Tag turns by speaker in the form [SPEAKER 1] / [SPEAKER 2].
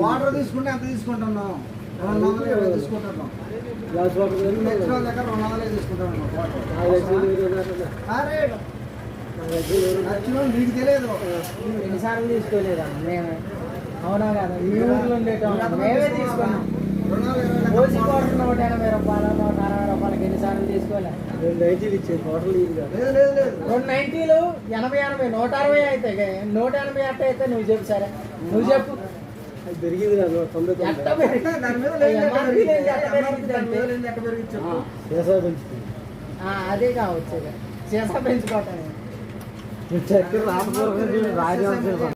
[SPEAKER 1] Water తీసుకుంటే ఎంత తీసుకుంటున్నాం రెండు వందలు ఇరవై తీసుకుంటున్నాం నెక్స్ట్ వాళ్ళ దగ్గర రెండు వందలే తీసుకుంటున్నాం నచ్చిన నీకు తెలియదు.
[SPEAKER 2] ఎన్నిసార్లు తీసుకోలేదా? మేమే అవునా కదా? ఈ ఊర్లో ఉండేటోళ్ళం మేమే తీసుకున్నాం.
[SPEAKER 1] రెండు వందల ఇరవై
[SPEAKER 2] కోట నూట ఎనభై రూపాయలు నూట రెండు నైన్టీలు ఎనభై ఎనభై నూట అరవై అయితే నూట ఎనభై అట్ట అయితే నువ్వు చెప్పు సరే. నువ్వు చెప్పు.
[SPEAKER 3] పెరిగింది కదా తొంభై. వ్యవసాయ పెంచుతుంది
[SPEAKER 2] ఆ, అదే కావచ్చు
[SPEAKER 3] రాకపోవడం రాజవంశం